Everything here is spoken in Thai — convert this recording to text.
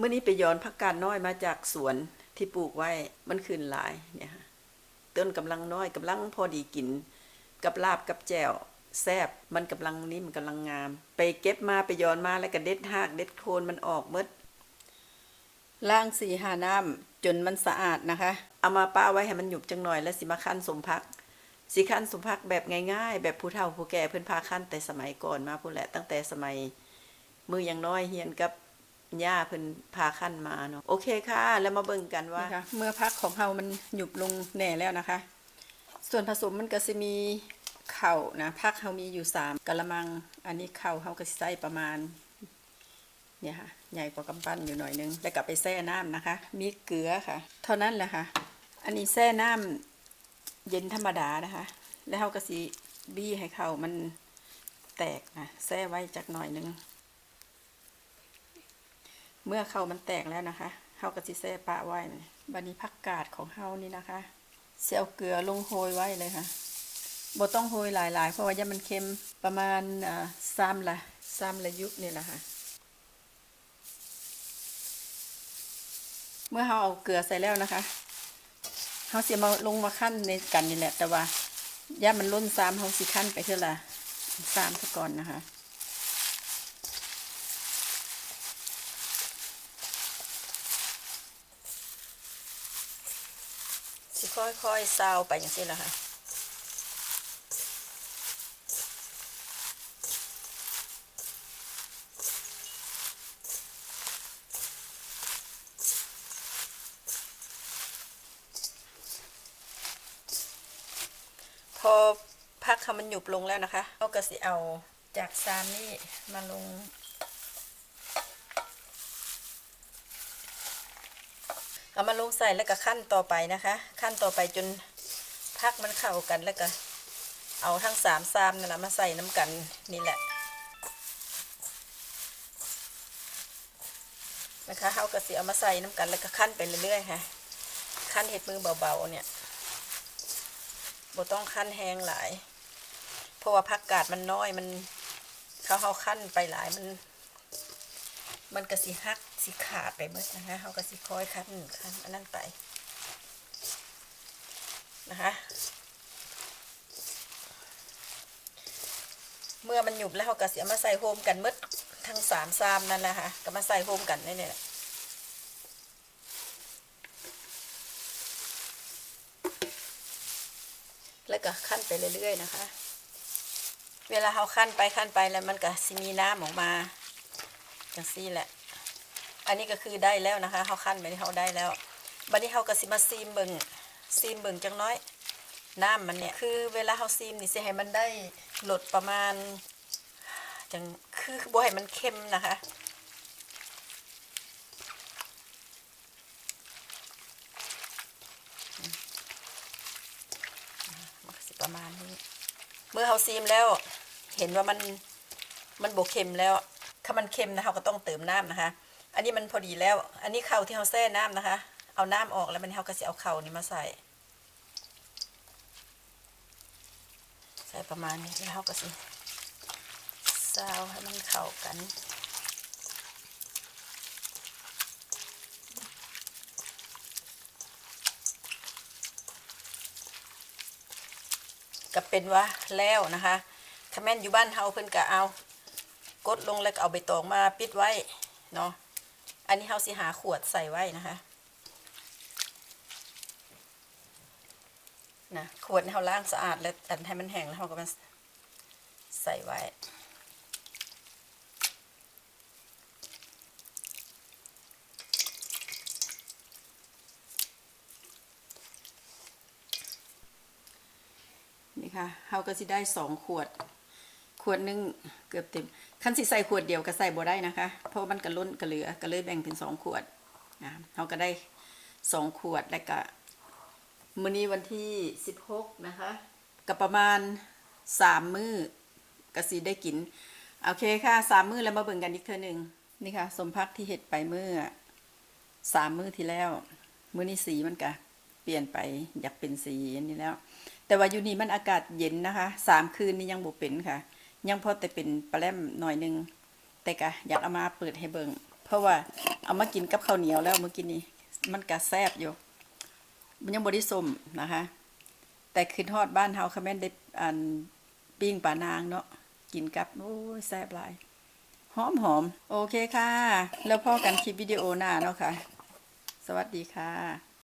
เมื่อนี้ไปย้อนผักกาดน้อยมาจากสวนที่ปลูกไว้มันขึ้นหลายเนี่ยฮะต้นกำลังน้อยกำลังพอดีกิน กับลาบกับแจ่วแซบมันกำลังนิ่มกำลังงาม ไปเก็บมาไปย้อนมาแล้วก็เด็ดหากเด็ดโคนมันออกหมดล้างสีหาน้ำจนมันสะอาดนะคะ เอามาป้าไว้ให้มันหยุบจังหน่อยแล้วสิมาคั้นสมพักสิคั้นสมพักแบบง่ายๆ แบบผู้เฒ่าผู้แก่เพิ่อนพาคั้นแต่สมัยก่อนมาพู้แหละตั้งแต่สมัยมือยังน้อยเฮียนกับ ย่าเพิ่นพาขั้นมาเนาะโอเคค่ะ แล้วมาเบิ่งกันว่า นะคะเมื่อพักของเรามันหยุบลงแหน่แล้วนะคะ ส่วนผสมมันก็จะมีเข่านะพักเรามีอยู่สามกะละมัง อันนี้เข่าเราก็สิใส่ประมาณ เนี่ยค่ะ ใหญ่กว่ากำปั้นอยู่หน่อยนึง แล้วก็ไปแช่น้ำนะคะ มีเกลือค่ะ เท่านั้นแหละค่ะ อันนี้แช่น้ำเย็นธรรมดานะคะ แล้วเราก็สิบี้ให้เขามันแตกนะแช่ไว้จักหน่อยนึง เมื่อเขามันแตกแล้วนะคะเฮาก็สิแซ่ปะไว้บัดนี้ผักกาดของเฮานี่นะคะเสียเอาเกลือลงโรยไว้เลยค่ะบ่ต้องโรยหลายๆ เพราะว่าย่ามันเค็มประมาณอ่าซ้ำละซ้ำละยุบนี่แหละค่ะเมื่อเฮาเอาเกลือใส่แล้วนะคะเฮาเสิมาลงมาคั่นในกันนี่แหละ แต่ว่าย่ามันล้นซ้ำเฮาสิคั่นไปเท่าละซ้ำซะก่อนนะคะ สิค่อยๆซาวไปอย่างนี้แหละค่ะพอพักเขามันหยุบลงแล้วนะคะเราก็สิเอาจากซามนี่มาลง เอามาลงใส่แล้วก็ขั้นต่อไปนะคะ ขั้นต่อไปจนพักมันเข้ากันแล้วก็เอาทั้งสามซามนั่นแหละมาใส่น้ำกันนี่แหละนะคะเขาก็สิเอามาใส่น้ำกันแล้วก็ขั้นไปเรื่อยๆค่ะขั้นเห็ดมือเบาๆเนี่ยบ่ต้องขั้นแห้งหลาย เพราะว่าผักกาดมันน้อยมันเขาเขาขั้นไปหลายมัน มันก็สิหักสิขาดไปเบิดนะคะเขาก็สิคอยคั้นคั้นอันนั้นไปนะคะเมื่อมันหยุบแล้วเขาก็สิเอามาใส่โฮมกันหมดทั้งสามซามนั่นแหละค่ะก็มาใส่โฮมกันนี่เนี่ยและแล้วก็ขั้นไปเรื่อยๆนะคะ เวลาเขาขั้นไปขั้นไปแล้วมันก็สิมีน้ำออกมา จังซี่แหละ อันนี้ก็คือได้แล้วนะคะเขาขั้นไปนี่เขาได้แล้วบัดนี้เขาก็สิมาซีมเบิงซีมเบิงจังน้อย น้ำมันเนี่ย คือเวลาเขาซีมนี่สิให้มันได้หลดประมาณจังคือบ่ให้มันเค็มนะคะมันสิประมาณนี้ เมื่อเขาซีมแล้ว เห็นว่ามันมันบกเค็มแล้ว ถ้ามันเค็มนะเราก็ต้องเติมน้ำนะคะ อันนี้มันพอดีแล้ว อันนี้เข่าที่เราแช่น้ำนะคะ เอาน้ำออกแล้วมันเราก็จะเอาเข่านี้มาใส่ ใส่ประมาณนี้แล้วเราก็สิซาวให้มันเข้ากันก็เป็นว่าแล้วนะคะคาแมนอยู่บ้านเฮาเพิ่นก็เอา กดลงแล้วก็เอาใบตองมาปิดไว้เนาะอันนี้เฮาสิหาขวดใส่ไว้นะคะนะขวดเฮาล้างสะอาดแล้วอันให้มันแห้งแล้วเฮาก็มาใส่ไว้นี่ค่ะเฮาก็สิได้สองขวด ขวดหนึงเกือบเต็มคันสิใส่ขวดเดียวก็ใส่บ่ได้นะคะ เพราะมันก็ล้นก็เหลือก็เลยแบ่งเป็นสองขวดนะเฮาก็ได้สองขวดแล้วก็มื้อนี้วันที่สิบหกนะคะก็ประมาณสามมื้อก็สิได้กินโอเคค่ะสามมื้อแล้วมาเบิ่งกันอีกเทื่อหนึงนี่ค่ะ สมพักที่เฮ็ดไปเมื่อสามมื้อที่แล้ว มื้อนี้สีมันก็เปลี่ยนไปอยากเป็นสีอันนี้แล้ว แต่ว่าอยู่นี่มันอากาศเย็นนะคะสามคืนนี้ยังบ่เป็นค่ะ ยังพอแต่เป็นปลาแรมหน่อยหนึง แต่ก็อยากเอามาเปิดให้เบิงเพเพราะว่าเอามากินกับข้าวเหนียวแล้วเมื่อกี้นี้มันกะแซบอยู่ มันยังบริสมนะคะ แต่คืนทอดบ้านเฮาค่ะแม่นได้อันปิ้งปลานางเนาะกินกับโอ้ยแซบหลายหอมหอมโอเคค่ะ แล้วพ่อกันคลิปวิดีโอหน้าเนาะค่ะ สวัสดีค่ะ